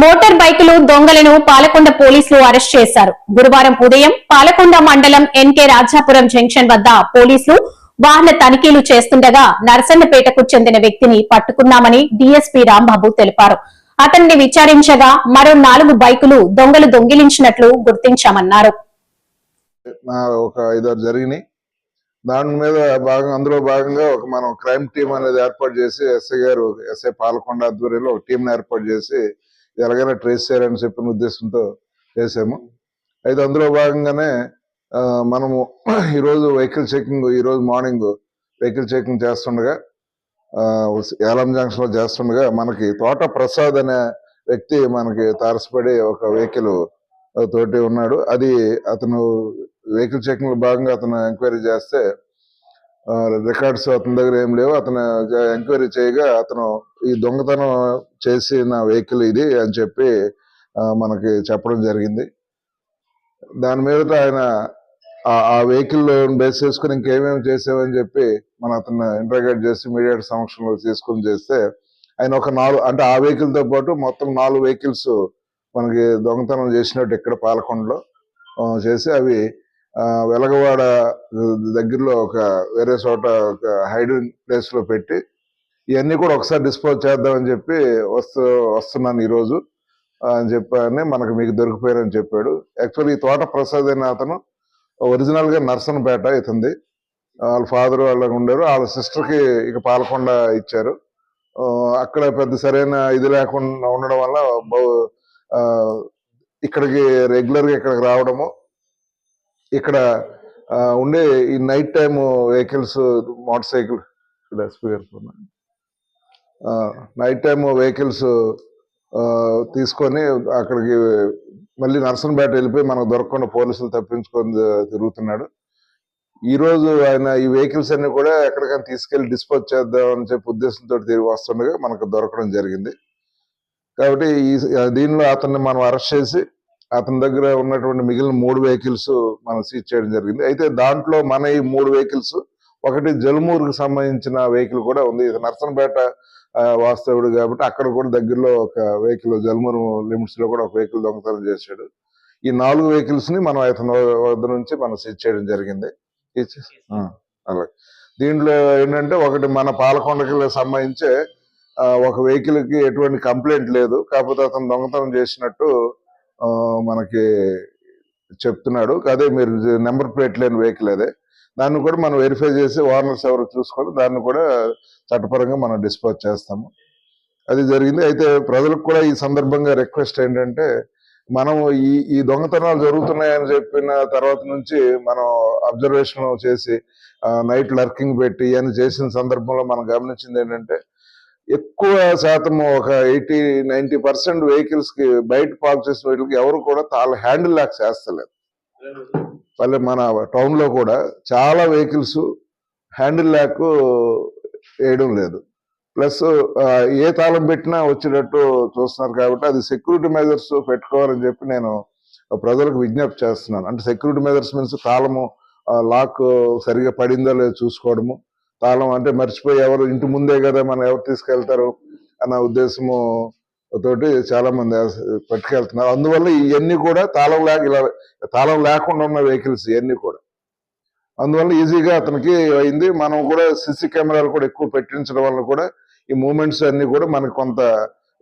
Motor బైకులు దొంగలను పాలకొండ పోలీసులు అరెస్ట్ చేశారు. గురువారం ఉదయం పాలకొండ మండలం ఎన్కే రాజాపురం జంక్షన్ వద్ద పోలీసులు వాహన తనిఖీలు చేస్తుండగా నర్సన్నపేటకు చెందిన వ్యక్తిని పట్టుకున్నామని డీఎస్పీ రాంబాబు తెలిపారు. అతన్ని విచారించగా మరో నాలుగు బైకులు దొంగలు దొంగిలించినట్లు గుర్తించామన్నారు. దాని మీద భాగం అందులో భాగంగా ఒక మనం క్రైమ్ టీం అనేది ఏర్పాటు చేసి ఎస్ఐ గారు ఎస్ఐ పాలకొండ ఆధ్వర్యంలో ఒక టీంని ఏర్పాటు చేసి ఎలాగైనా ట్రేస్ చేయాలని చెప్పిన ఉద్దేశంతో చేసాము అయితే అందులో భాగంగానే మనము ఈరోజు వెహికల్ చెకింగ్ ఈరోజు మార్నింగ్ వెహికల్ చెకింగ్ చేస్తుండగా ఏలం జంక్షన్లో చేస్తుండగా మనకి తోట ప్రసాద్ అనే వ్యక్తి మనకి తారసపడి ఒక వెహికల్ తోటి ఉన్నాడు. అది అతను వెహికల్ చెకింగ్లో భాగంగా అతను ఎంక్వైరీ చేస్తే రికార్డ్స్ అతని దగ్గర ఏం లేవు. అతను ఎంక్వైరీ చేయగా అతను ఈ దొంగతనం చేసిన వెహికల్ ఇది అని చెప్పి మనకి చెప్పడం జరిగింది. దాని మీద ఆయన ఆ- వెహికల్ బేస్ చేసుకుని ఇంకేమేమి చేసామని చెప్పి మన అతను ఇంటర్గేట్ చేసి మీడియా సమక్షంలో తీసుకుని చేస్తే ఆయన ఒక నాలుగు అంటే ఆ వెహికల్తో పాటు మొత్తం నాలుగు వెహికల్స్ మనకి దొంగతనం చేసినట్టు ఇక్కడ పాలకొండలో చేసి అవి వెలగవాడ దగ్గరలో ఒక వేరే చోట ఒక హైడింగ్ ప్లేస్లో పెట్టి ఇవన్నీ కూడా ఒకసారి డిస్పోజ్ చేద్దామని చెప్పి వస్తూ వస్తున్నాను ఈరోజు అని చెప్పని మనకు మీకు దొరికిపోయారని చెప్పాడు. యాక్చువల్లీ ఈ తోట ప్రసాద్ అనే అతను ఒరిజినల్గా నర్సన్పేట ఇతంది వాళ్ళ ఫాదర్ వాళ్ళ ఉండారు వాళ్ళ సిస్టర్కి ఇక పాలకొండ ఇచ్చారు. అక్కడ పెద్ద సరైన ఇది లేకుండా ఉండడం వల్ల ఇక్కడికి రెగ్యులర్గా ఇక్కడికి రావడము ఇక్కడ ఉండే ఈ night time vehicles motorcycle night time vehicles తీసుకొని అక్కడికి మళ్ళీ నర్సన్పేట వెళ్ళిపోయి మనకు దొరకకుండా పోలీసులు తప్పించుకొని తిరుగుతున్నాడు. ఈరోజు ఆయన ఈ వెహికల్స్ అన్ని కూడా ఎక్కడికైనా తీసుకెళ్ళి డిస్పోజ్ చేద్దాం అని చెప్పి ఉద్దేశంతో తిరిగి వస్తుండగా మనకు దొరకడం జరిగింది. కాబట్టి ఈ దీనిలో అతన్ని మనం అరెస్ట్ చేసి అతని దగ్గర ఉన్నటువంటి మిగిలిన మూడు వెహికల్స్ మనం సీజ్ చేయడం జరిగింది. అయితే దాంట్లో మన ఈ మూడు వెహికల్స్ ఒకటి జలుమూరుకు సంబంధించిన వెహికల్ కూడా ఉంది. ఇది నర్సన్పేట వాస్తవుడు కాబట్టి అక్కడ కూడా దగ్గరలో ఒక వెహికల్ జలుమూరు లిమిట్స్లో కూడా ఒక వెహికల్ దొంగతనం చేశాడు. ఈ నాలుగు వెహికల్స్ని మనం అతని వద్ద నుంచి మనం సీజ్ చేయడం జరిగింది. అలాగే. దీంట్లో ఏంటంటే ఒకటి మన పాలకొండకి సంబంధించే ఒక వెహికల్కి ఎటువంటి కంప్లైంట్ లేదు. కాకపోతే అతను దొంగతనం చేసినట్టు మనకి చెప్తున్నాడు. అదే మీరు నెంబర్ ప్లేట్ లేని వెహికల్ అదే. దాన్ని కూడా మనం వెరిఫై చేసి ఓనర్స్ ఎవరు చూసుకొని దాన్ని కూడా చట్టపరంగా మనం డిస్పోజ్ చేస్తాము. అది జరిగింది. అయితే ప్రజలకు కూడా ఈ సందర్భంగా రిక్వెస్ట్ ఏంటంటే మనం ఈ ఈ దొంగతనాలు జరుగుతున్నాయని చెప్పిన తర్వాత నుంచి మనం అబ్జర్వేషన్ చేసి నైట్ లర్కింగ్ పెట్టి ఇవన్నీ చేసిన సందర్భంలో మనం గమనించింది ఏంటంటే ఎక్కువ శాతం ఒక ఎయిటీ నైన్టీ పర్సెంట్ వెహికల్స్కి బయట పార్క్ చేసిన వెహికల్కి ఎవరు కూడా తాళ్ళ హ్యాండిల్ లాక్ చేస్తలేదు. మళ్ళీ మన టౌన్లో కూడా చాలా వెహికల్స్ హ్యాండిల్ లాక్ వేయడం లేదు. ప్లస్ ఏ తాళం పెట్టినా వచ్చేటట్టు చూస్తున్నారు కాబట్టి అది సెక్యూరిటీ మెజర్స్ పెట్టుకోవాలని చెప్పి నేను ప్రజలకు విజ్ఞప్తి చేస్తున్నాను. అంటే సెక్యూరిటీ మెజర్స్ మీన్స్ తాళము లాక్ సరిగా పడిందో లేదో చూసుకోవడము. తాళం అంటే మర్చిపోయి ఎవరు ఇంటి ముందే కదా మనం ఎవరు తీసుకెళ్తారు అన్న ఉద్దేశము తోటి చాలా మంది పట్టుకెళ్తున్నారు. అందువల్ల ఇవన్నీ కూడా తాళం లేక ఇలా తాళం లేకుండా ఉన్న వెహికల్స్ ఇవన్నీ కూడా. అందువల్ల ఈజీగా అతనికి అయింది. మనం కూడా సిసి కెమెరాలు కూడా ఎక్కువ పెట్టించడం వల్ల కూడా ఈ మూమెంట్స్ అన్ని కూడా మనకు కొంత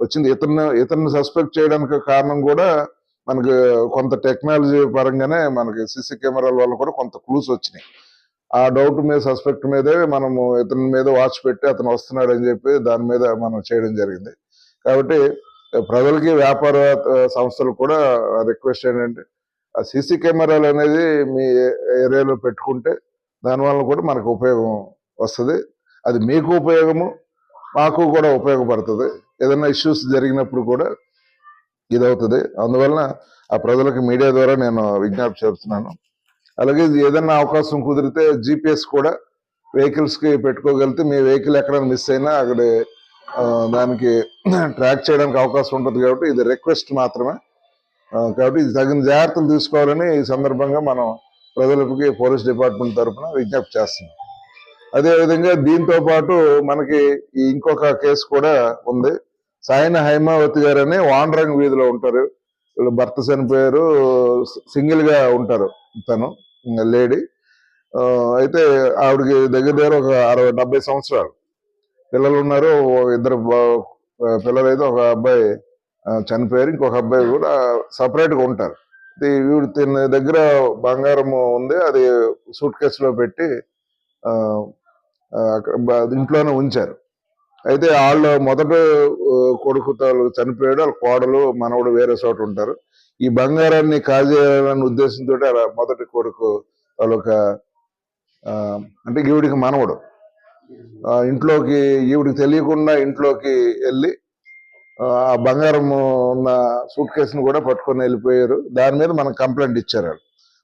వచ్చింది. ఇతను ఇతన్ని సస్పెక్ట్ చేయడానికి కారణం కూడా మనకు కొంత టెక్నాలజీ పరంగానే మనకి సిసి కెమెరాల వల్ల కూడా కొంత క్లూస్ వచ్చినాయి. ఆ డౌట్ మీద సస్పెక్ట్ మీదే మనము ఇతని మీద వాచ్ పెట్టి అతను వస్తున్నాడు అని చెప్పి దాని మీద మనం చేయడం జరిగింది. కాబట్టి ప్రజలకి వ్యాపార సంస్థలు కూడా రిక్వెస్ట్ ఏంటంటే ఆ సీసీ కెమెరాలు అనేది మీ ఏరియాలో పెట్టుకుంటే దానివల్ల కూడా మనకు ఉపయోగం వస్తుంది. అది మీకు ఉపయోగము మాకు కూడా ఉపయోగపడుతుంది. ఏదైనా ఇష్యూస్ జరిగినప్పుడు కూడా ఇది అవుతుంది అందువలన ఆ ప్రజలకు మీడియా ద్వారా నేను విజ్ఞప్తి చేస్తున్నాను. అలాగే ఏదైనా అవకాశం కుదిరితే జిపిఎస్ కూడా వెహికల్స్కి పెట్టుకోగలిగితే మీ వెహికల్ ఎక్కడైనా మిస్ అయినా అక్కడ దానికి ట్రాక్ చేయడానికి అవకాశం ఉంటుంది కాబట్టి ఇది రిక్వెస్ట్ మాత్రమే. కాబట్టి ఇది తగిన జాగ్రత్తలు తీసుకోవాలని ఈ సందర్భంగా మనం ప్రజలకి పోలీస్ డిపార్ట్మెంట్ తరఫున విజ్ఞప్తి చేస్తున్నాం. అదే విధంగా దీంతో పాటు మనకి ఇంకొక కేసు కూడా ఉంది. సాయన హైమావతి గారు అని వాండరంగ్ వీధిలో ఉంటారు. వీళ్ళు భర్త చనిపోయారు. సింగిల్గా ఉంటారు తను. లేడీ. అయితే ఆవిడకి దగ్గర దగ్గర ఒక అరవై డెబ్బై సంవత్సరాలు. పిల్లలు ఉన్నారు ఇద్దరు పిల్లలు అయితే ఒక అబ్బాయి చనిపోయారు. ఇంకొక అబ్బాయి కూడా సపరేట్గా ఉంటారు. ఇది వీడు తిన్న దగ్గర బంగారం ఉంది అది సూట్ కేసులో పెట్టి అక్కడ ఇంట్లోనే ఉంచారు. అయితే వాళ్ళు మొదట కొడుకు చనిపోయాడు. వాళ్ళ కోడలు మనవడు వేరే చోట ఉంటారు. ఈ బంగారాన్ని కాజేయాలనే ఉద్దేశంతో అలా మొదటి కొడుకు వాళ్ళొక అంటే ఈవిడికి మనవడు. ఇంట్లోకి ఈవిడికి తెలియకుండా ఇంట్లోకి వెళ్ళి ఆ బంగారం ఉన్న సూట్ కేసును కూడా పట్టుకొని వెళ్ళిపోయారు. దాని మీద మనకు కంప్లైంట్ ఇచ్చారు వాళ్ళు.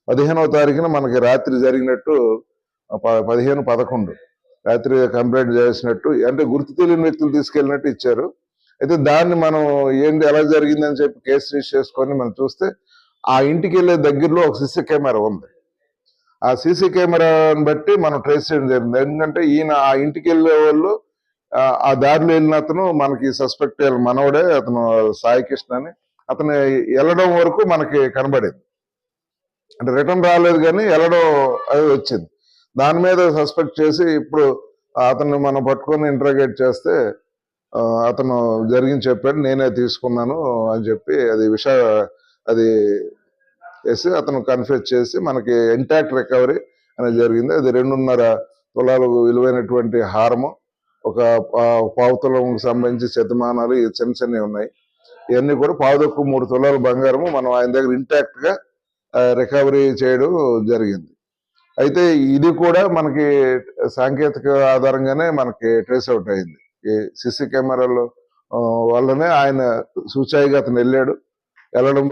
పదిహేనవ తారీఖున మనకి రాత్రి జరిగినట్టు ప- పదిహేను పదకొండు. రాత్రి కంప్లైంట్ చేసినట్టు అంటే గుర్తు తెలియని వ్యక్తులు తీసుకెళ్ళినట్టు ఇచ్చారు. అయితే దాన్ని మనం ఏంటి ఎలా జరిగిందని చెప్పి కేసు రిజిస్టర్ చేసుకొని మనం చూస్తే ఆ ఇంటికి వెళ్ళే దగ్గరలో ఒక సీసీ కెమెరా ఉంది. ఆ సీసీ కెమెరాని బట్టి మనం ట్రేస్ చేయడం జరిగింది. ఎందుకంటే ఈయన ఆ ఇంటికి వెళ్ళే వాళ్ళు ఆ, దారిలో వెళ్ళిన అతను మనకి సస్పెక్ట్ మనవడే అతను సాయికృష్ణ అని. అతను వెళ్ళడం వరకు మనకి కనబడింది. అంటే రిటర్న్ రాలేదు కానీ వెళ్ళడం అది వచ్చింది. దాని మీద సస్పెక్ట్ చేసి ఇప్పుడు అతన్ని మనం పట్టుకొని ఇంటరాగేట్ చేస్తే అతను జరిగింది చెప్పాడు నేనే తీసుకున్నాను అని చెప్పి అది విష అది వేసి అతను కన్ఫ్యూజ్ చేసి మనకి ఇంటాక్ట్ రికవరీ అనేది జరిగింది. అది రెండున్నర తులాలు విలువైనటువంటి హారము. ఒక పావుతులంకి పావు సంబంధించి శతమానాలు చిన్న చిన్నవి ఉన్నాయి. ఇవన్నీ కూడా పావుదక్కు మూడు తులాల బంగారము మనం ఆయన దగ్గర ఇంటాక్ట్గా రికవరీ చేయడం జరిగింది. అయితే ఇది కూడా మనకి సాంకేతిక ఆధారంగానే మనకి ట్రేస్ అవుట్ అయింది. ఈ సిసి కెమెరాలో వల్లనే ఆయన సూచాయిగా అతను వెళ్ళాడు. వెళ్ళడం